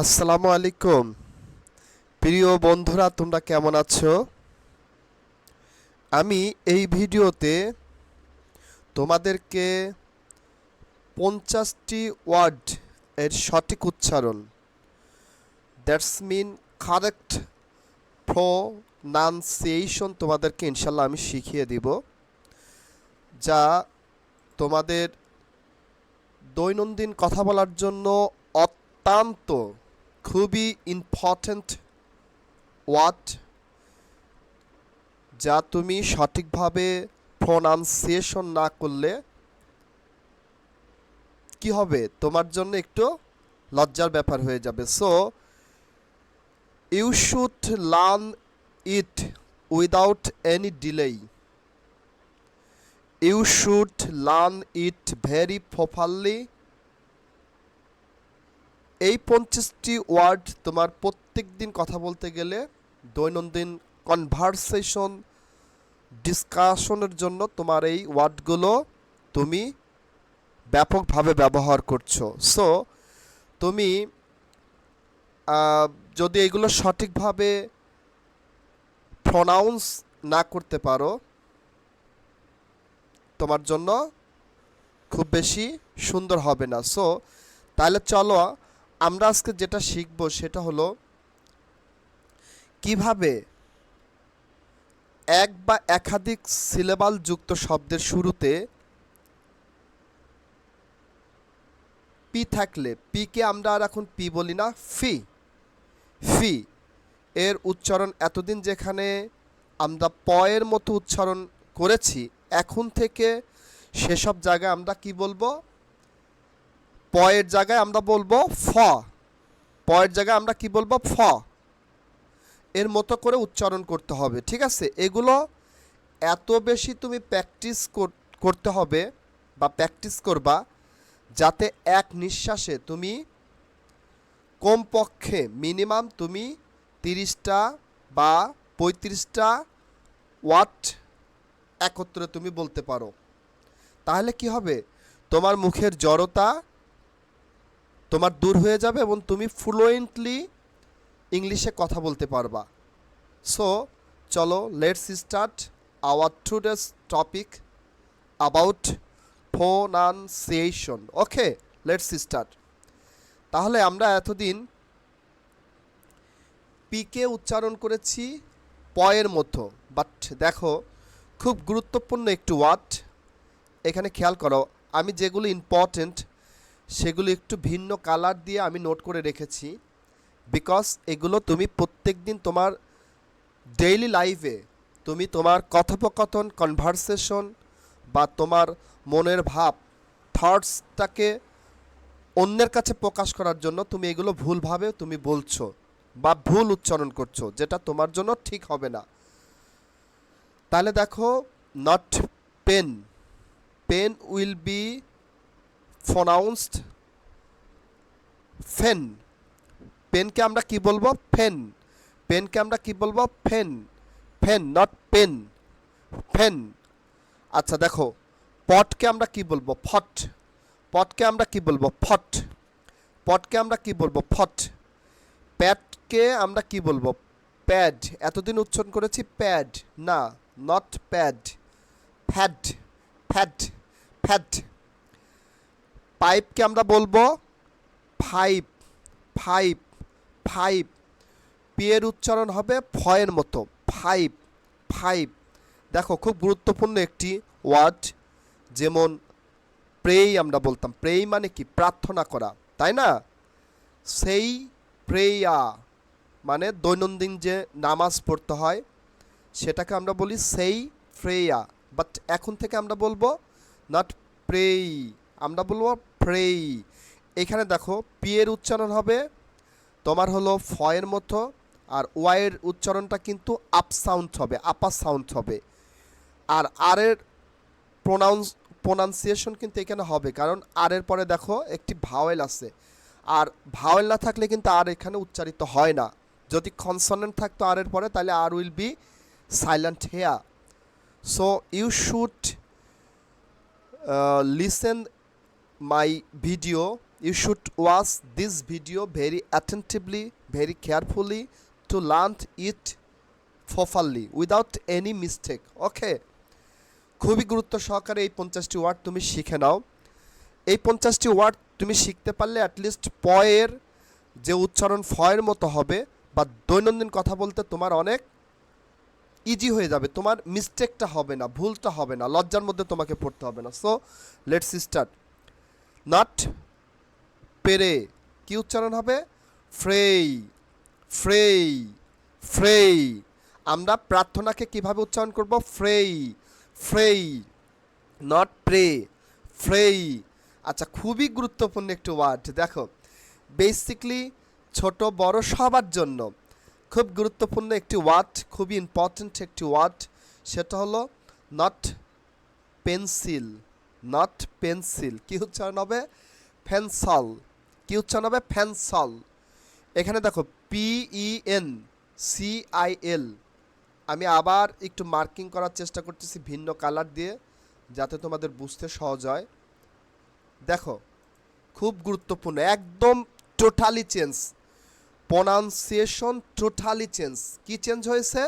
আসসালামু আলাইকুম। প্রিয় বন্ধুরা, তোমরা কেমন আছো? আমি এই ভিডিওতে তোমাদেরকে পঞ্চাশটি ওয়ার্ড এর সঠিক উচ্চারণ, দ্যাটস মিন কারেক্ট প্রোনাউন্সিয়েশন তোমাদেরকে ইনশাল্লাহ আমি শিখিয়ে দিব, যা তোমাদের দৈনন্দিন কথা বলার জন্য অত্যন্ত খুবই ইম্পর্ট্যান্ট ওয়ার্ড যা তুমি সঠিকভাবে প্রোনাউন্সিয়েশন না করলে কি হবে? তোমার জন্য একটু লজ্জার ব্যাপার হয়ে যাবে। So you should learn it without any delay you should learn it very properly এই পঞ্চাশটি ওয়ার্ড তোমার প্রত্যেক দিন কথা বলতে গেলে দৈনন্দিন কনভারসেশন ডিসকাশনের জন্য তোমার এই ওয়ার্ডগুলো তুমি ব্যাপকভাবে ব্যবহার করছ। সো তুমি যদি এগুলো সঠিকভাবে প্রনাউন্স না করতে পারো, তোমার জন্য খুব বেশি সুন্দর হবে না। সো তাহলে চলো আমরা আজকে যেটা শিখব সেটা হলো কীভাবে এক বা একাধিক সিলেবাল যুক্ত শব্দের শুরুতে পি থাকলে পিকে আমরা আর এখন পি বলি না ফি ফি এর উচ্চারণ এতদিন যেখানে আমরা পয়ের মতো উচ্চারণ করেছি, এখন থেকে সেসব জায়গায় আমরা কি বলব? পয়ের জায়গায় আমরা বলব ফ। পয়ের জায়গায় আমরা কি বলব? ফ। এর মতো করে উচ্চারণ করতে হবে, ঠিক আছে? এগুলো এত বেশি তুমি প্র্যাকটিস করতে হবে বা প্র্যাকটিস করবা যাতে এক নিঃশ্বাসে তুমি কমপক্ষে মিনিমাম তুমি তিরিশটা বা পঁয়ত্রিশটা ওয়াট একত্রে তুমি বলতে পারো। তাহলে কি হবে? তোমার মুখের জড়তা তোমার দূর হয়ে যাবে এবং তুমি ফ্লুয়েন্টলি ইংলিশে কথা বলতে পারবা। সো চলো let's start our today's topic about pronunciation okay let's start তাহলে আমরা এতদিন পিকে উচ্চারণ করেছি পয়ের মতো বাট দেখো, খুব গুরুত্বপূর্ণ একটু ওয়ার্ড এখানে খেয়াল করো, আমি যেগুলো ইম্পর্টেন্ট সেগুলো একটু ভিন্ন কালার দিয়ে আমি নোট করে রেখেছি। বিকজ এগুলো তুমি প্রত্যেক দিন তোমার ডেইলি লাইফে তুমি তোমার কথোপকথন, কনভারসেশন বা তোমার মনের ভাব, থটসটাকে অন্যের কাছে প্রকাশ করার জন্য তুমি এগুলো ভুলভাবে তুমি বলছো বা ভুল উচ্চারণ করছ, যেটা তোমার জন্য ঠিক হবে না। তাহলে দেখো not pen pen will be pronounced fen পেনকে আমরা কি বলব? ফেন পেনকে আমরা কি বলব? ফেন ফেন নট পেন ফেন আচ্ছা দেখো পটকে আমরা কি বলব? ফট পটকে আমরা কি বলব? ফট পটকে আমরা কি বলব? ফট প্যাডকে আমরা কি বলব? প্যাড এতদিন উচ্চারণ করেছি প্যাড না not pad fad fad fad পাইপকে আমরা বলব ফাইভ ফাইভ ফাইভ পিয়ের উচ্চারণ হবে ফয়ের মতো ফাইভ ফাইভ দেখো, খুব গুরুত্বপূর্ণ একটি ওয়ার্ড, যেমন প্রেই আমরা বলতাম। প্রেই মানে কি? প্রার্থনা করা, তাই না? সেই প্রেয়া মানে দৈনন্দিন যে নামাজ পড়তে হয়, সেটাকে আমরা বলি সেই ফ্রেয়া। বাট এখন থেকে আমরা বলব নট প্রেই। আমরা বলব প্রেই। এখানে দেখো, পি এর উচ্চারণ হবে, তোমার হলো ফয়ের মতো, আর ওয়াইয়ের উচ্চারণটা কিন্তু আপ সাউন্ড হবে আপার সাউন্ড হবে। আর আর এর প্রোনাউন্স, প্রোনাউন্সিয়েশন কিন্তু এখানে হবে, কারণ আর এর পরে দেখো একটি ভাওয়েল আছে। আর ভাওয়েল না থাকলে কিন্তু আর এখানে উচ্চারিত হয় না। যদি কনসনেন্ট থাকতো আর এর পরে, তাহলে R will be silent here. So you should listen my video. You should watch this video very attentively, very carefully to learn it properly, without any mistake. Okay? খুবই গুরুত্ব সহকারে এই পঞ্চাশটি ওয়ার্ড তুমি শিখে নাও। এই পঞ্চাশটি ওয়ার্ড তুমি শিখতে পারলে অ্যাটলিস্ট পয়ের যে উচ্চারণ ফয়ের মতো হবে বা দৈনন্দিন কথা বলতে তোমার অনেক ইজি হয়ে যাবে। তোমার মিস্টেকটা হবে না, ভুলটা হবে না, লজ্জার মধ্যে তোমাকে পড়তে হবে না। সো লেটস স্টার্ট নট পেরে কি উচ্চারণ হবে? ফ্রেই ফ্রেই ফ্রেই আমরা প্রার্থনাকে কীভাবে উচ্চারণ করব? ফ্রেই ফ্রেই নট প্রে ফ্রেই আচ্ছা খুবই গুরুত্বপূর্ণ একটি ওয়ার্ড দেখো বেসিকলি ছোট, বড় সবার জন্য খুব গুরুত্বপূর্ণ একটি ওয়ার্ড খুবই ইম্পর্ট্যান্ট একটি ওয়ার্ড সেটা হলো নট পেন্সিল নট পেন্সিল কি উচ্চারণ হবে ফেন্সল কি উচ্চারণ হবে ফেন্সল এখানে দেখো পিইএন সিআইএল আমি আবার একটু মার্কিং করার চেষ্টা করতেছি ভিন্ন কালার দিয়ে, যাতে তোমাদের বুঝতে সহজ হয়। দেখো, খুব গুরুত্বপূর্ণ, একদম totally change pronunciation totally change কি চেঞ্জ হয়েছে?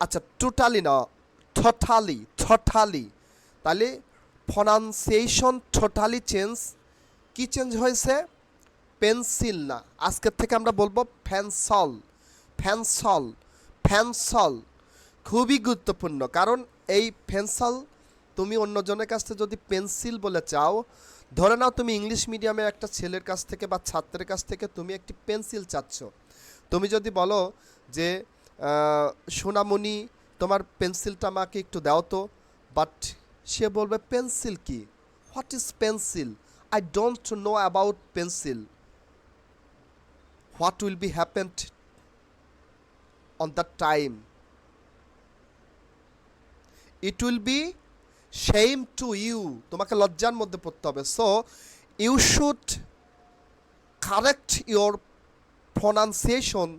আচ্ছা টোটালি না থঠালি থঠালি তাহলে প্রনাউন্সিয়েশন টোটালি চেঞ্জ কি চেঞ্জ হয়েছে? পেন্সিল না। আজকের থেকে আমরা বলব ফ্যানসল ফ্যানসল ফ্যানসল খুবই গুরুত্বপূর্ণ। কারণ এই ফেন্সল তুমি অন্যজনের কাছ থেকে যদি পেন্সিল বলে চাও, ধরে নাও তুমি ইংলিশ মিডিয়ামের একটা ছেলের কাছ থেকে বা ছাত্রের কাছ থেকে তুমি একটি পেন্সিল চাচ্ছ। তুমি যদি বলো যে সোনামণি, তোমার পেন্সিলটা আমাকে একটু দাও তো বাট সে বলবে, পেন্সিল কি? What is pencil I don't know about pencil what will be happened on the time it will be shame to you তোমাকে লজ্জার মধ্যে পড়তে হবে। So you should correct your pronunciation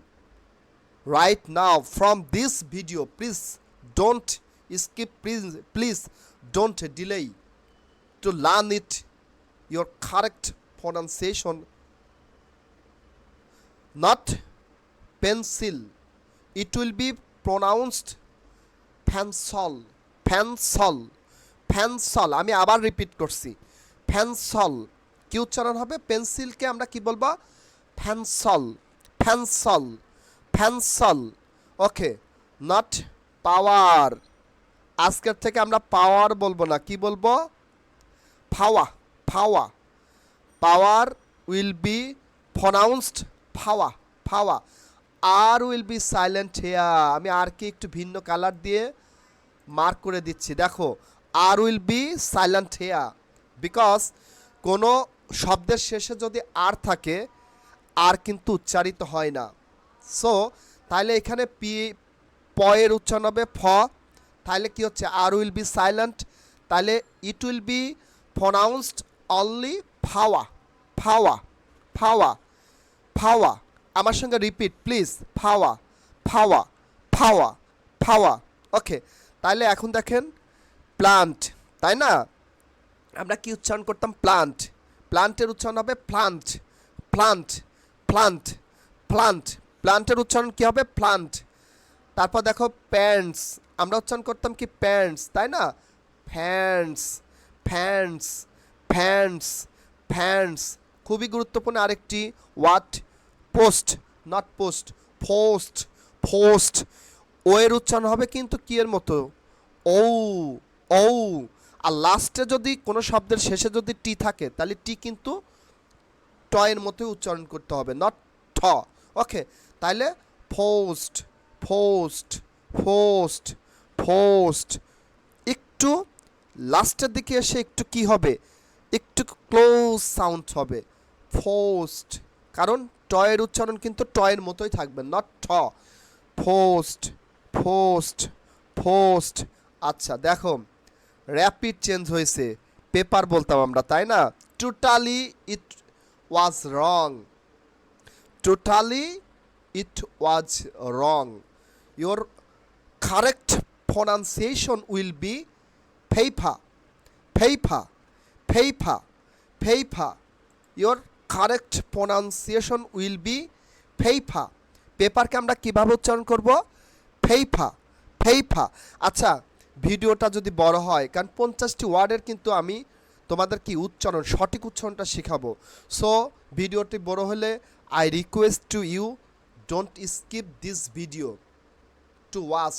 right now from this video. Please don't skip, please please. Don't delay to learn it your correct pronunciation not pencil it will be pronounced pencil pencil pencil আমি আবার repeat করছি pencil কি উচ্চারণ হবে পেন্সিলকে আমরা কি বলব pencil pencil pencil okay not power আজকের থেকে আমরা পাওয়ার বলব না, কি বলব? Power power power will be pronounced power power R will be silent here আমি আর কি একটু ভিন্ন কালার দিয়ে মার্ক করে দিচ্ছি। দেখো R will be silent here because কোনো শব্দের শেষে যদি আর থাকে আর কিন্তু উচ্চারিত হয় না। সো তাহলে এখানে পি পয়ের উচ্চারণ হবে ফ তাহলে কি হচ্ছে? R will be silent. তাহলে it will be pronounced only ফাওয়া ফাওয়া ফাওয়া ফাওয়া। আমার সঙ্গে রিপিট, প্লিজ, ফাওয়া ফাওয়া ফাওয়া ফাওয়া। ওকে, তাহলে এখন দেখেন, প্লান্ট, তাই না? আমরা কি উচ্চারণ করতাম? প্লান্ট। প্লান্টের উচ্চারণ হবে প্লান্ট প্লান্ট প্লান্ট প্লান্ট। প্লান্টের উচ্চারণ কী হবে? প্লান্ট। তারপর দেখো প্যান্টস আমরা উচ্চারণ করতাম কি প্যান্টস তাই না? ফ্যান্টস ফ্যান্টস ফ্যান্টস ফ্যান্টস খুবই গুরুত্বপূর্ণ আরেকটি what post not post post post O এর উচ্চারণ হবে কিন্তু কি এর মতো? ও ও আর লাস্টে যদি কোনো শব্দের শেষে যদি টি থাকে, তাহলে টি কিন্তু টয়ের মতোই উচ্চারণ করতে হবে নট ঠ ওকে তাহলে পোস্ট পোস্ট পোস্ট পোস্ট একটু লাস্টের দিকে এসে একটু কি হবে? একটু ক্লোজ সাউন্ড হবে। পোস্ট কারণ টয়ের উচ্চারণ কিন্তু টয়ের মতোই থাকবে নট ঠ। পোস্ট পোস্ট পোস্ট আচ্ছা দেখো র্যাপিড চেঞ্জ হয়েছে। পেপার বলতাম আমরা, তাই না? Totally it was wrong totally it was wrong your correct pronunciation will be paper paper paper paper. Your correct pronunciation will be ফেইফা পেপারকে আমরা কীভাবে উচ্চারণ করব? ফেইফা ফেইফা আচ্ছা ভিডিওটা যদি বড় হয়, কারণ পঞ্চাশটি ওয়ার্ডের কিন্তু আমি তোমাদের কি উচ্চারণ, সঠিক উচ্চারণটা শেখাবো। সো ভিডিওটি বড় হলে I request to you don't skip this video to watch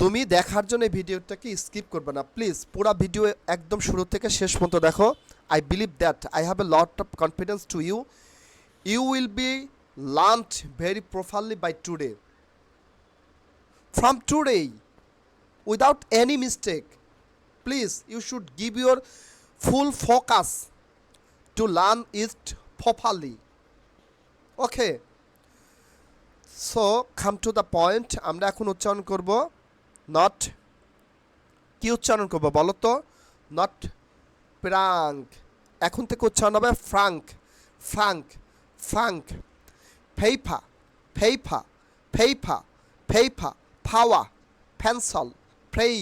তুমি দেখার জন্য ভিডিওটাকে স্কিপ করবে না। প্লিজ পুরো ভিডিও একদম শুরু থেকে শেষ পর্যন্ত দেখো। I believe that I have a lot of confidence to you you will be learned very properly by today from today, without any mistake please you should give your full focus to learn it properly. Okay? So come to the point আমরা এখন উচ্চারণ করব not কি উচ্চারণ করব বলো তো? Not prank এখন থেকে উচ্চারণ হবে frank frank frank paper paper paper paper power pencil pray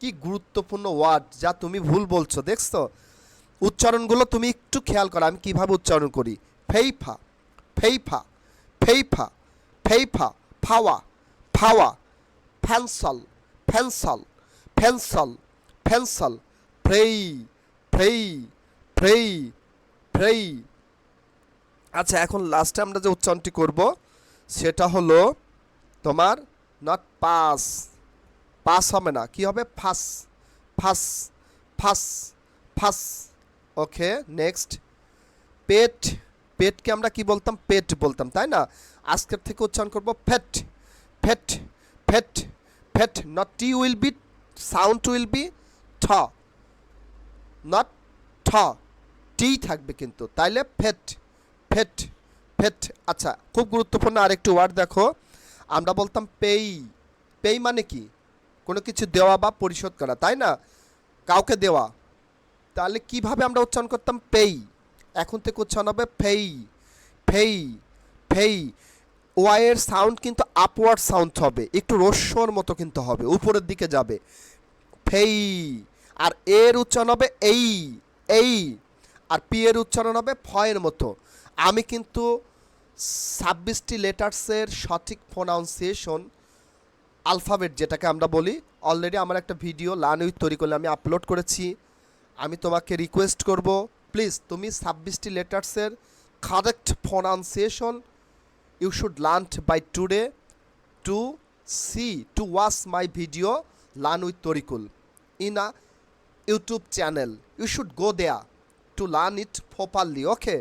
কি গুরুত্বপূর্ণ ওয়ার্ড যা তুমি ভুল বলছো, দেখছ? উচ্চারণগুলো তুমি একটু খেয়াল করো, আমি কীভাবে উচ্চারণ করি? ফেইফা ফেইফা ফেইফা ফেইফা ফাওয়া ফাওয়া ফ্যানসল ফ্যানসল ফ্যানসল ফ্যানসল ফ্রেই ফ্রেই ফ্রেই ফ্রেই আচ্ছা এখন লাস্টে আমরা যে উচ্চারণটি করব, সেটা হলো তোমার নট পাস পাস হবে না। কি হবে? ফাস ফাস ফাস ফাস ওকে নেক্সট পেট পেটকে আমরা কি বলতাম? পেট বলতাম, তাই না? আজকের থেকে উচ্চারণ করব ফেট ফেট ফেট ফেট not T will be sound will be ঠ। নট ঠ। টি থাকবে কিন্তু, তাইলে ফেট ফেট ফেট আচ্ছা খুব গুরুত্বপূর্ণ আরেকটি ওয়ার্ড দেখো। আমরা বলতাম পেই। পেই মানে কি? কোনো কিছু দেওয়া বা পরিশোধ করা, তাই না? কাউকে দেওয়া। তাহলে কীভাবে আমরা উচ্চারণ করতাম? পেই। এখন থেকে উচ্চারণ হবে ফেই ফেই ফেই, ওয়াইয়ের সাউন্ড কিন্তু আপওয়ার্ড সাউন্ড হবে, একটু রস্যর মতো কিন্তু হবে, উপরের দিকে যাবে। ফেই, আর এর উচ্চারণ হবে এই এই, আর পি এর উচ্চারণ হবে ফয়ের মতো। আমি কিন্তু ছাব্বিশটি লেটার্সের সঠিক প্রোনাউন্সিয়েশন আলফাবেট যেটাকে আমরা বলি অলরেডি আমার একটা ভিডিও লার্ন উইথ তৈরি করলে আমি আপলোড করেছি। আমি তোমাকে রিকোয়েস্ট করব প্লিজ, তুমি ছাব্বিশটি লেটার্সের correct pronunciation you should learn by today to see to watch my video learn with Tarikul in a YouTube channel you should go there to learn it properly okay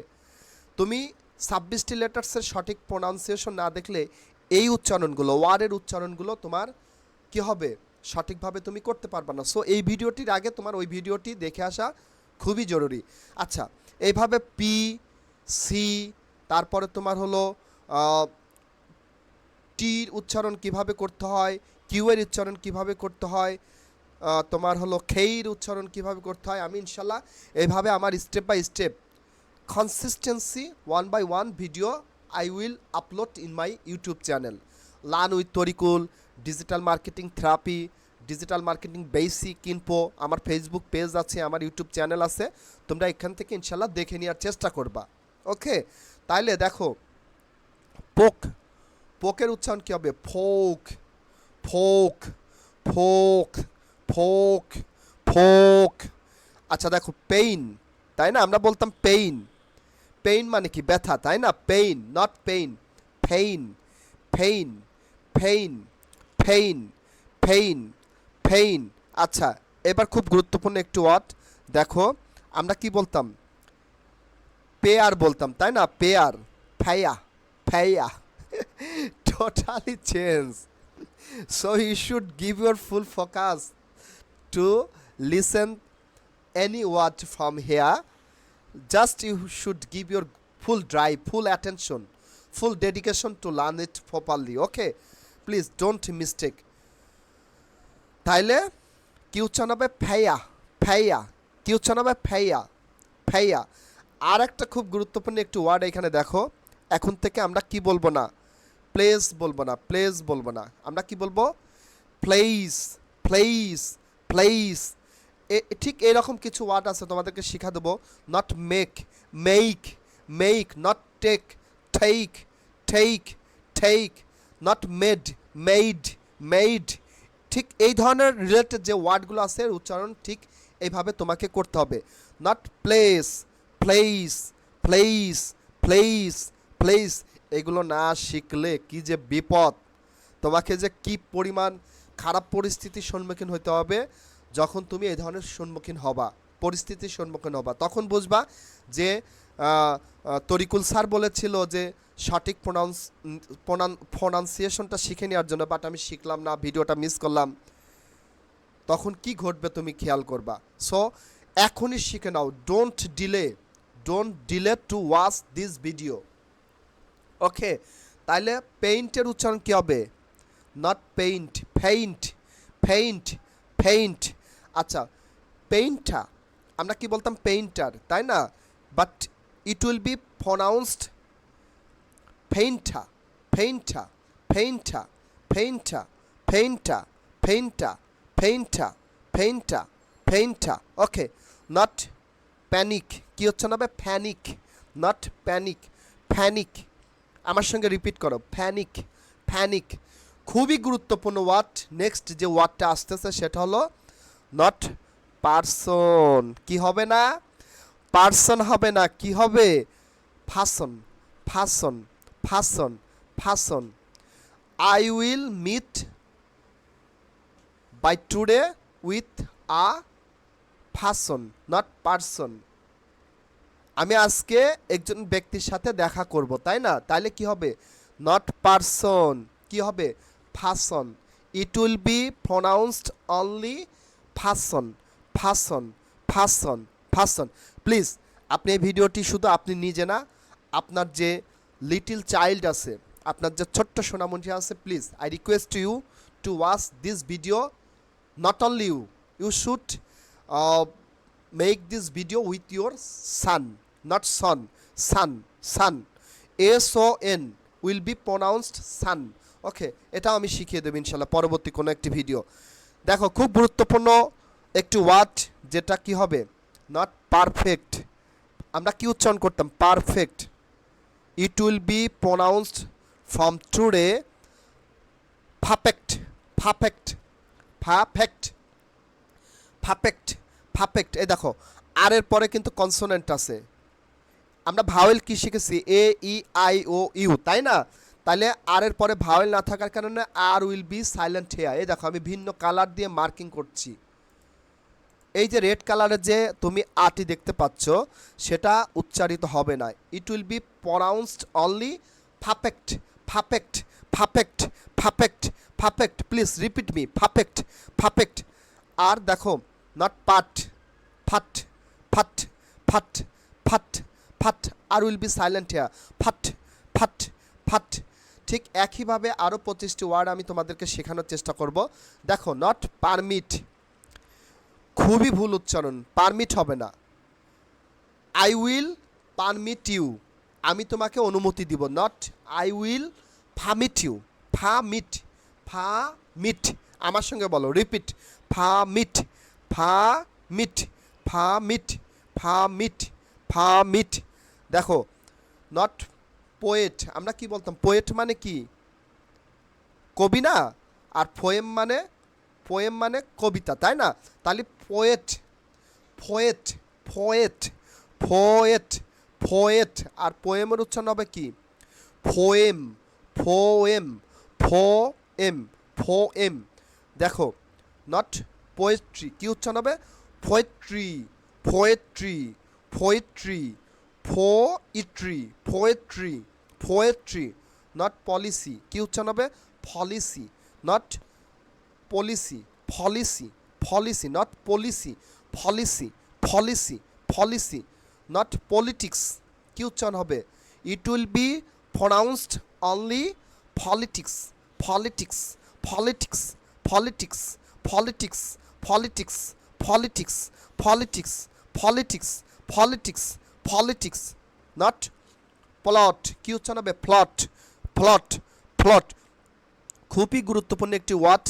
তুমি ছাব্বিশটি লেটার্সের সঠিক pronunciation না দেখলে এই উচ্চারণগুলো, ওয়ার্ডের উচ্চারণগুলো তোমার কি হবে? সঠিকভাবে তুমি করতে পারবে না। সো এই ভিডিওটির আগে তোমার ওই ভিডিওটি দেখে আসা খুবই জরুরি। আচ্ছা এইভাবে পি সি তারপরে তোমার হলো টির উচ্চারণ কীভাবে করতে হয় কিউ এর উচ্চারণ কীভাবে করতে হয় তোমার হলো খেইর উচ্চারণ কীভাবে করতে হয় আমি ইনশাল্লাহ এইভাবে আমার step by step consistency one by one video I will upload in my YouTube channel Learn with Tarikul digital marketing Therapy, digital marketing basic info আমার ফেসবুক পেজ আছে, আমার ইউটিউব চ্যানেল আছে, তোমরা এখান থেকে ইনশাল্লাহ দেখে নেওয়ার চেষ্টা করবা। ওকে? তাইলে দেখো, পোক, পোকের উচ্চারণ কী হবে? Folk folk folk folk folk. আচ্ছা দেখো পেইন তাই না? আমরা বলতাম পেইন পেইন মানে কি? ব্যথা, তাই না? Pain not pain pain pain pain pain pain ফেইন আচ্ছা এবার খুব গুরুত্বপূর্ণ একটি ওয়ার্ড দেখো, আমরা কি বলতাম? পেয়ার বলতাম, তাই না? পেয়ার ফ্যায়া ফ্যায়া totally change so you should give your full focus to listen any word from here just you should give your full drive full attention full dedication to learn it properly okay please don't mistake তাইলে কি উচ্চারণ হবে? ফেয়া ফেয়া। কি উচ্চারণ হবে? ফেয়া ফেয়া। আর একটা খুব গুরুত্বপূর্ণ একটি ওয়ার্ড এখানে দেখো। এখন থেকে আমরা কি বলব না? প্লেস বলব না প্লেস বলব না। আমরা কি বলব? প্লেস প্লেস প্লেস ঠিক এরকম কিছু ওয়ার্ড আছে তোমাদেরকে শিখা দেবো। Not make make make not take take take take not made made made ঠিক এই ধরনের রিলেটেড যে ওয়ার্ডগুলো আছে উচ্চারণ ঠিক এইভাবে তোমাকে করতে হবে। Not place place place place place এগুলো না শিখলে কি যে বিপদ। তোমাকে যে কি পরিমাণ খারাপ পরিস্থিতির সম্মুখীন হতে হবে, যখন তুমি এই ধরনের সম্মুখীন হবা, পরিস্থিতির সম্মুখীন হবা, তখন বুঝবা যে তরিকুল স্যার বলেছিল যে সঠিক প্রোনাউন্স প্রোনাউন্সিয়েশনটা শিখে নেওয়ার জন্য বাট আমি শিখলাম না, ভিডিওটা মিস করলাম। তখন কি ঘটবে তুমি খেয়াল করবা? সো এখনই শিখে নাও। Don't delay don't delay to watch this video okay তাইলে পেইন্টের উচ্চারণ কী হবে? Not paint faint faint faint আচ্ছা পেইন্টটা আমরা কি বলতাম পেইন্টার তাই না? But it will be pronounced ফেইন্টা ফেইন্টা ফেইন্টা ফেইন্টা ফেইন্টা ফেইন্টা ফেইন্টা ফেইন্টা ফেইন্টা ওকে নট প্যানিক কি হচ্ছে না প্যানিক নট প্যানিক প্যানিক আমার সঙ্গে রিপিট করো. প্যানিক প্যানিক খুবই গুরুত্বপূর্ণ ওয়ার্ড নেক্সট যে ওয়ার্ডটা আসতেছে সেটা হলো নট পার্সন কি হবে না? পার্সন হবে না কি হবে? ফাসন ফাসন ফাসন ফাসন। I will meet by today with a ফাসন not person আমি আজকে একজন ব্যক্তির সাথে দেখা করব, তাই না? তাইলে কি হবে? নট পারসন কি হবে? ফাসন it will be pronounced only ফাসন ফাসন ফাসন ফাসন প্লিজ আপনি এই ভিডিওটি শুধু আপনি নিজে না, আপনার যে লিটিল চাইল্ড আছে, আপনার যে ছোট্ট সোনামণি আছে please I request you to watch this video not only you you should make this video with your son not not son son son. S N will be be son okay এটা আমি শিখিয়ে দেবো ইনশাল্লাহ পরবর্তী কোনো একটি video দেখো, খুব গুরুত্বপূর্ণ একটি ওয়ার্ড যেটা কি হবে? নট পারফেক্ট আমরা কি উচ্চারণ করতাম? Perfect it will be pronounced from today perfect perfect perfect perfect perfect এই দেখো, আর এর পরে কিন্তু কনসোনেন্ট আছে। আমরা ভাওয়েল কি শিখেছি? এ ই আই ও ইউ তাই না? তাহলে আর এর পরে ভাওয়েল না থাকার কারণে R will be silent here এই দেখো, আমি ভিন্ন কালার দিয়ে মার্কিং করছি। এই যে রেড কালারের যে তুমি আটি দেখতে পাচ্ছ, সেটা উচ্চারিত হবে না। It will be pronounced only perfect perfect perfect perfect perfect please repeat me perfect perfect আর দেখো নট পাট ফাট ফাট ফাট ফাট ফাট R will be silent here ফাট ফাট ফাট ঠিক একইভাবে আরও পঁচিশটি ওয়ার্ড আমি তোমাদেরকে শেখানোর চেষ্টা করব। দেখো নট পারমিট খুবই ভুল উচ্চারণ পারমিট হবে না। আই উইল পারমিট ইউ আমি তোমাকে অনুমতি দিব not I will permit you permit permit আমার সঙ্গে বলো রিপিট ফা মিট ফা মিট ফা মিট ফা মিট ফা মিট দেখো নট পোয়েট আমরা কি বলতাম? পোয়েট মানে কি? কবি না? আর পোয়েম মানে পোয়েম মানে কবিতা, তাই না? তাহলে poet poet poet poet poet আর পোয়েমের উচ্চারণ হবে কি? ফোয়েম ফোয়েম ফোএম ফোএম দেখো নট পোয়েট্রি কি উচ্চারণ হবে? Poetry poetry poetry ফোইট্রি poetry poetry not policy কি উচ্চারণ হবে? Policy not policy policy policy not policy policy policy policy not politics কি উচ্চারণ হবে it will be pronounced only politics politics politics politics politics politics politics politics politics politics politics not plot কি উচ্চারণ হবে plot plot plot খুবই গুরুত্বপূর্ণ একটি word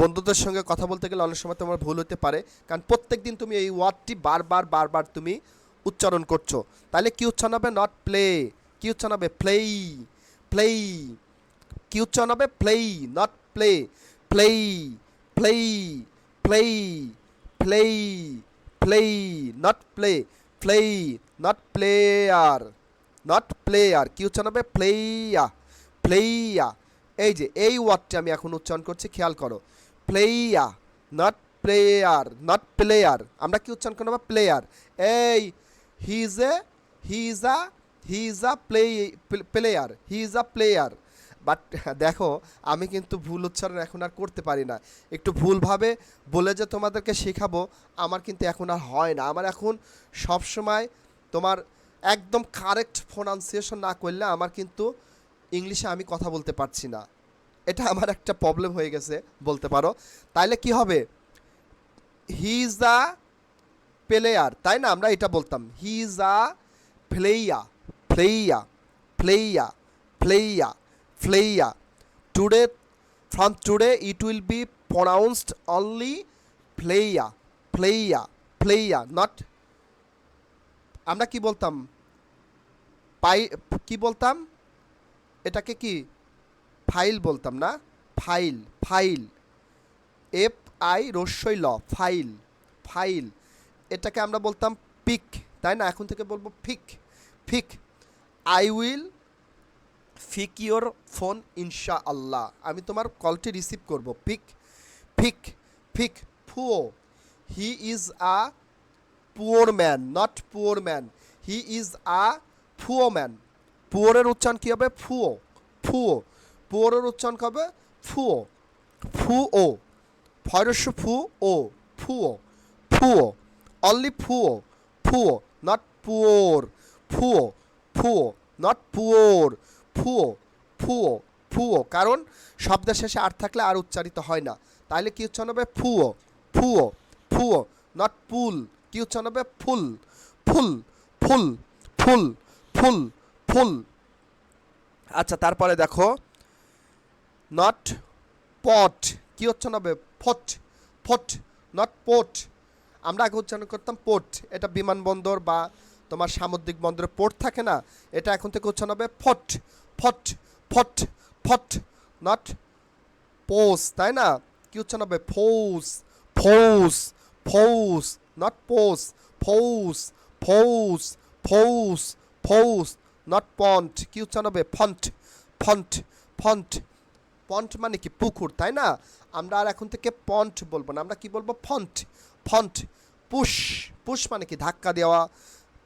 বন্ধুদের সঙ্গে কথা বলতে গেলে অনেক সময় তোমার ভুল হতে পারে, কারণ প্রত্যেক দিন তুমি এই ওয়ার্ডটি বারবার বারবার তুমি উচ্চারণ করছ। তাহলে কি উচ্চারণ হবে? নট প্লে কি উচ্চারণ হবে? প্লেই প্লেই কি উচ্চারণ হবে? Play not play play play play play play not play play not player not player কি উচ্চারণ হবে? প্লেয়া প্লেয়া এই যে, এই ওয়ার্ডটি আমি এখন উচ্চারণ করছি, খেয়াল করো। Player not player not player আমরা কি উচ্চারণ করব? প্লেয়ার। এই he is a he is a he is a play player he is a player but দেখো, আমি কিন্তু ভুল উচ্চারণ এখন আর করতে পারি না। একটু ভুলভাবে বলে যে তোমাদেরকে শেখাবো, আমার কিন্তু এখন আর হয় না। আমার এখন সব সময় তোমার একদম কারেক্ট প্রোনাউন্সিয়েশন না করলে আমার কিন্তু ইংলিশে আমি কথা বলতে পারছি না। এটা আমার একটা প্রবলেম হয়ে গেছে, বলতে পারো। তাইলে কি হবে? হি ইজ দ্য প্লেয়ার তাই না? আমরা এটা বলতাম। He is a player player player player player today from today it will be pronounced only player player player not আমরা কি বলতাম? পাই কি বলতাম? এটাকে কি? ফাইল বলতাম না? File file. এফ আই রস্যই ল, ফাইল ফাইল। এটাকে আমরা বলতাম পিক, তাই না? এখন থেকে বলব ফিক ফিক। আই উইল ফিক ইয়োর ফোন ইনশা আল্লাহ আমি তোমার কলটি রিসিভ করব। পিক, ফিক ফিক ফুও he is a poor man, not poor man. He is a ফুও man. পুয়ারের উচ্চারণ কী হবে? ফুও ফুও পুয়ারের উচ্চারণ কী হবে? ফুও ও ফয়রস্য ফু ও ফুও ফুও only ফুও ফুও not poor. ফুও ফুও not poor. ফুও ফুও ফুও কারণ শব্দের শেষে আর থাকলে আর উচ্চারিত হয় না। তাহলে কি উচ্চারণ হবে? ফুও ফুও ফুও নট পুল। কি উচ্চারণ হবে? ফুল। ফুল। ফুল। ফুল। ফুল। ফুল। আচ্ছা তারপরে দেখো নট পট কি উচ্চারণ হবে ফট ফট নট পোট আমরা আগে উচ্চারণ করতাম পোর্ট এটা বিমানবন্দর বা তোমার সামুদ্রিক বন্দরে পোর্ট থাকে না? এটা এখন থেকে উচ্চারণ হবে ফট ফট ফট ফট নট পোস তাই না? কি উচ্চারণ হবে ফৌস ফৌস ফৌস নট পোস ফৌস ফৌস ফৌস ফৌস নট পন্ট কি উচ্চারণ হবে ফন্ট ফন্ট ফন্ট পন্ট মানে কি? পুকুর, তাই না? আমরা আর এখন থেকে পন্ট বলব না। আমরা কি বলব? ফন্ট ফন্ট পুশ পুশ মানে কি? ধাক্কা দেওয়া।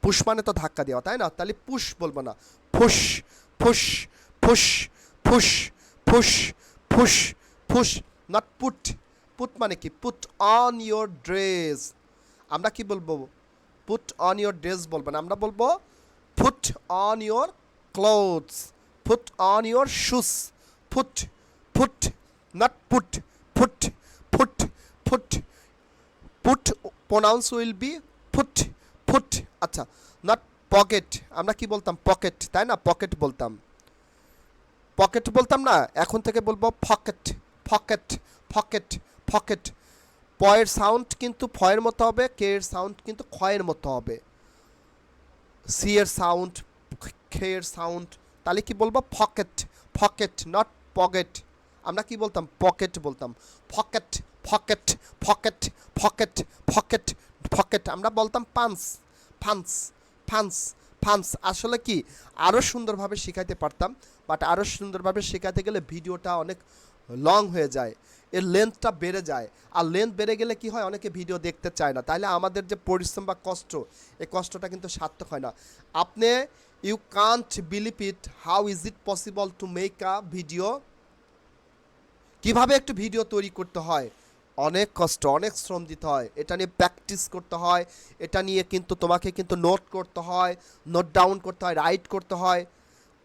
পুশ মানে তো ধাক্কা দেওয়া, তাই না? তাহলে পুশ বলব না। ফুস ফুস ফুস ফুস ফুস ফুস ফুস নট পুট পুট মানে কি? পুট অন ইয়োর ড্রেস আমরা কি বলব? পুট অন ইয়োর ড্রেস বলব না। আমরা বলব ফুট অন ইয়োর ক্লোথস ফুট অন ইয়োর শুস ফুট foot not put foot foot foot put pronounce will be foot foot আচ্ছা নট পকেট আমরা কি বলতাম? পকেট তাই না? পকেট বলতাম। পকেট বলতাম না? এখন থেকে বলব পকেট পকেট পকেট পকেট পয়ের সাউন্ড কিন্তু ফয়ের মতো হবে, কে এর সাউন্ড কিন্তু ক্ষয়ের মতো হবে। সি এর সাউন্ড খে এর সাউন্ড তাহলে কি বলব? পকেট পকেট নট পকেট আমরা কি বলতাম? পকেট বলতাম। Pocket pocket pocket pocket pocket pocket আমরা বলতাম পান্স ফান্স ফান্স ফান্স আসলে কি? আরও সুন্দরভাবে শেখাইতে পারতাম বাট আরও সুন্দরভাবে শেখাতে গেলে ভিডিওটা অনেক লং হয়ে যায়, এর লেন্থটা বেড়ে যায়। আর লেন্থ বেড়ে গেলে কি হয়? অনেকে ভিডিও দেখতে চায় না। তাহলে আমাদের যে পরিশ্রম বা কষ্ট, এই কষ্টটা কিন্তু সার্থক হয় না। আপনি you can't believe it how is it possible to make a video কীভাবে একটু ভিডিও তৈরি করতে হয়? অনেক কষ্ট, অনেক শ্রম দিতে হয়। এটা নিয়ে প্র্যাকটিস করতে হয়। এটা নিয়ে কিন্তু তোমাকে কিন্তু নোট করতে হয় নোট ডাউন করতে হয় রাইট করতে হয়।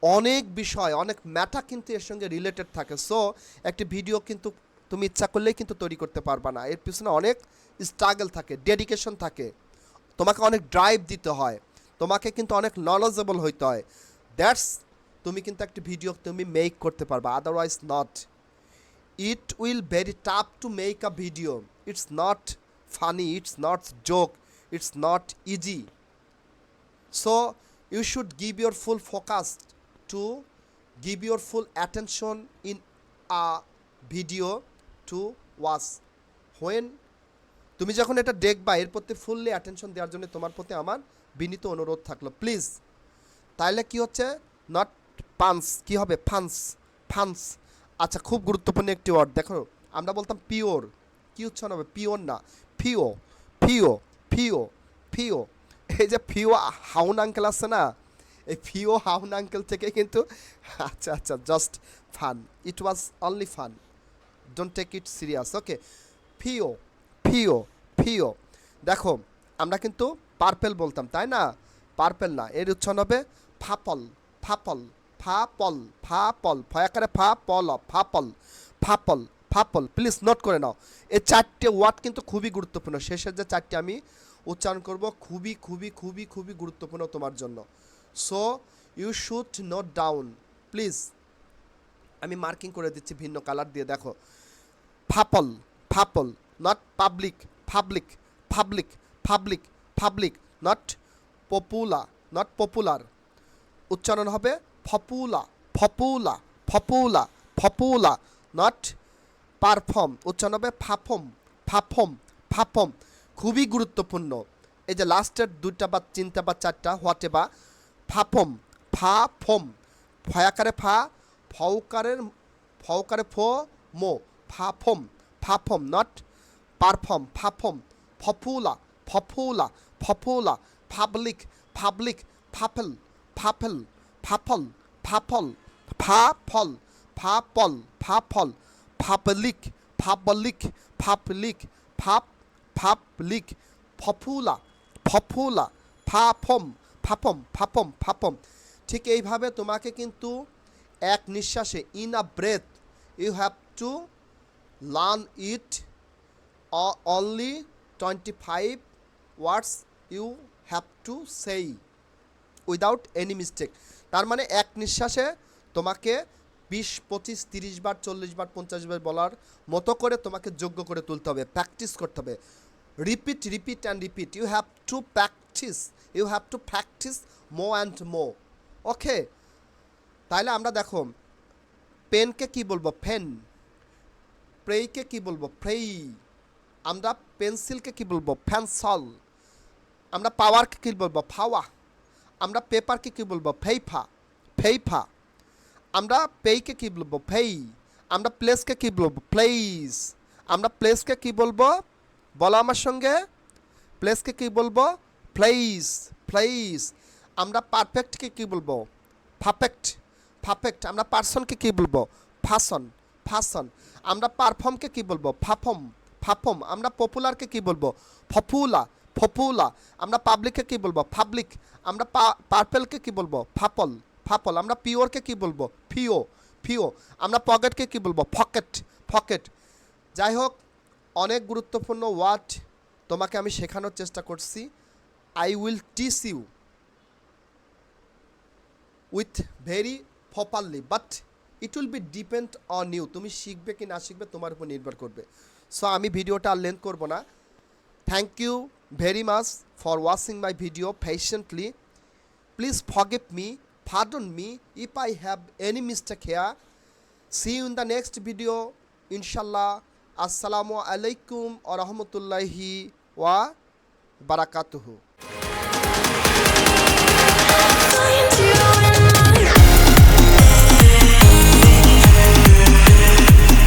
অনেক বিষয়, অনেক ম্যাটা কিন্তু এর সঙ্গে রিলেটেড থাকে। সো একটি ভিডিও কিন্তু তুমি ইচ্ছা করলেই কিন্তু তৈরি করতে পারবা না। এর পিছনে অনেক স্ট্রাগল থাকে ডেডিকেশন থাকে। তোমাকে অনেক ড্রাইভ দিতে হয়। তোমাকে কিন্তু অনেক নলেজেবল হইতে হয়। দ্যাটস তুমি কিন্তু একটি ভিডিও তুমি মেক করতে পারবা otherwise not it will very tough to make a video it's not funny it's not joke it's not easy so you should give your full focus to give your full attention in a video to watch when তুমি যখন এটা দেখবা এর প্রতি fully attention দেওয়ার জন্য তোমার প্রতি আমার বিনীত অনুরোধ থাকল। প্লিজ তাহলে কি হচ্ছে? নট পান্স কি হবে? ফান্স ফান্স আচ্ছা খুব গুরুত্বপূর্ণ একটি ওয়ার্ড দেখো, আমরা বলতাম পিওর কি উচ্চারণ হবে? পিওর না ফিও ফিও ফিও ফিও এই যে ফিও হাউন আঙ্কেল আছে না এই ফিও হাউন আঙ্কেল থেকে কিন্তু আচ্ছা আচ্ছা just fun it was only fun don't take it serious okay ফিও ফিও ফিও দেখো, আমরা কিন্তু পার্পেল বলতাম, তাই না? পার্পেল না, এর উচ্চারণ হবে ফাপল ফাপল ফাপল ফাপল ফয়াকারে ফা পল ফাপল ফাপল ফাপল প্লিজ নোট করে নাও। এই চারটে ওয়ার্ড কিন্তু খুবই গুরুত্বপূর্ণ। শেষের যে চারটে আমি উচ্চারণ করব, খুবই খুবই খুবই খুবই গুরুত্বপূর্ণ তোমার জন্য। So you should note down please আমি মার্কিং করে দিচ্ছি ভিন্ন কালার দিয়ে, দেখো। ফাপল ফাপল not public public public public public not popular not popular উচ্চারণ হবে ফপুলা ফপুলা ফপুলা ফপুলা নট পারফর্ম উচ্চারণ হবে ফাফম ফাফম ফাফম খুবই গুরুত্বপূর্ণ। এই যে লাস্টের দুইটা বা তিনটা বা চারটা হোয়াটে বা ফাফম ফা ফম ফয়াকারে ফা ফৌকারের ফৌকারে ফো মো ফাফম ফাফম নট পারফম ফাফম ফফুলা ফফুলা ফফুলা পাবলিক পাবলিক ফাফল ফাফল ফাফল ফাফল ফাফল ফাফল ফাফল ফাবলিক ফাবলিক ফাবলিক ফাপ ফাবলিক ফফুলা ফফুলা ফাফম ফাফম ফাফম ফাফম ঠিক এইভাবে তোমাকে কিন্তু এক নিঃশ্বাসে in a breath you have to learn it only twenty five words you have to say without any mistake তার মানে এক নিঃশ্বাসে তোমাকে বিশ, পঁচিশ, তিরিশ বার, চল্লিশ বার, পঞ্চাশ বার বলার মতো করে তোমাকে যোগ্য করে তুলতে হবে প্র্যাকটিস করতে হবে। Repeat repeat and repeat you have to practice you have to practice more and more okay তাহলে আমরা দেখো পেনকে কি বলব? ফেন প্রেইকে কি বলব? ফ্রেই আমরা পেন্সিলকে কি বলব? ফ্যানসল আমরা পাওয়ারকে কী বলব? ফাওয়া আমরা পেপারকে কী বলব? ফেইফা ফেইফা আমরা পেইকে কী বলব? ফেই আমরা প্লেসকে কী বলব? প্লেস আমরা প্লেসকে কী বলব? বলো আমার সঙ্গে। প্লেসকে কী বলব? প্লেস প্লেস আমরা পারফেক্টকে কী বলব? পারফেক্ট পারফেক্ট আমরা পার্সনকে কী বলব? ফাসন ফাসন আমরা পারফর্মকে কী বলব? ফাফম ফাফম আমরা পপুলারকে কী বলব? ফপুলা ফপুলা আমরা পাবলিককে কী বলব? পাবলিক আমরা পার্পেলকে কী বলব? ফাপল ফাপল আমরা পিওরকে কী বলব? ফিও ফিও আমরা পকেটকে কী বলব? ফকেট ফকেট যাই হোক অনেক গুরুত্বপূর্ণ ওয়ার্ড তোমাকে আমি শেখানোর চেষ্টা করছি I will teach you with very properly but it will be depend on you তুমি শিখবে কি না শিখবে তোমার উপর নির্ভর করবে সো আমি ভিডিওটা আর লেন্থ করব না thank you very much for watching my video patiently please forget me pardon me if I have any mistake here. See you in the next video. Inshallah. আসসালামু আলাইকুম ও ওয়া বারাকাতুহু।